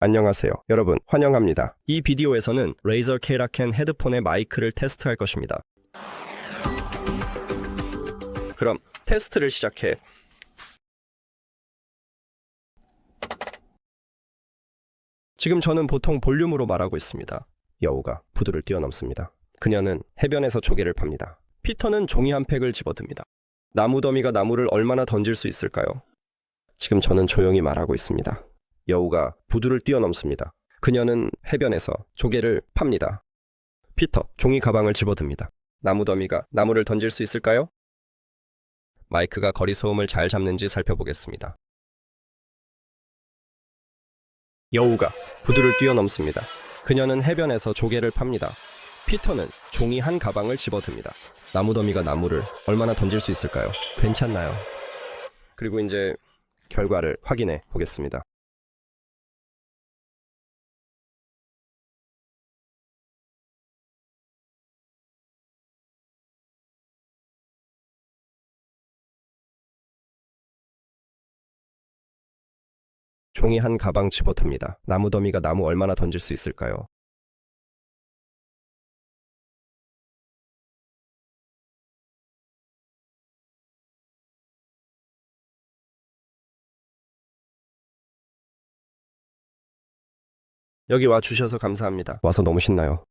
안녕하세요. 여러분, 환영합니다. 이 비디오에서는 레이저 케라켄 헤드폰의 마이크를 테스트할 것입니다. 그럼 테스트를 시작해. 지금 저는 보통 볼륨으로 말하고 있습니다. 여우가 부두를 뛰어넘습니다. 그녀는 해변에서 조개를 팝니다. 피터는 종이 한 팩을 집어듭니다. 나무 더미가 나무를 얼마나 던질 수 있을까요? 지금 저는 조용히 말하고 있습니다. 여우가 부두를 뛰어넘습니다. 그녀는 해변에서 조개를 팝니다. 피터, 종이 가방을 집어듭니다. 나무 더미가 나무를 던질 수 있을까요? 마이크가 거리 소음을 잘 잡는지 살펴보겠습니다. 여우가 부두를 뛰어넘습니다. 그녀는 해변에서 조개를 팝니다. 피터는 종이 한 가방을 집어듭니다. 나무 더미가 나무를 얼마나 던질 수 있을까요? 괜찮나요? 그리고 이제 결과를 확인해 보겠습니다. 종이 한 가방 집어듭니다. 나무 더미가 나무 얼마나 던질 수 있을까요? 여기 와 주셔서 감사합니다. 와서 너무 신나요.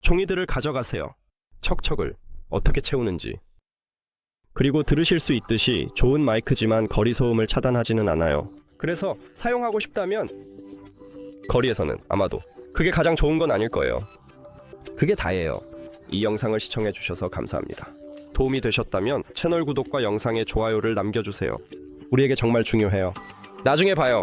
종이들을 가져가세요. 척척을 어떻게 채우는지. 그리고 들으실 수 있듯이 좋은 마이크지만 거리 소음을 차단하지는 않아요. 그래서 사용하고 싶다면 거리에서는 아마도 그게 가장 좋은 건 아닐 거예요. 그게 다예요. 이 영상을 시청해 주셔서 감사합니다. 도움이 되셨다면 채널 구독과 영상에 좋아요를 남겨주세요. 우리에게 정말 중요해요. 나중에 봐요.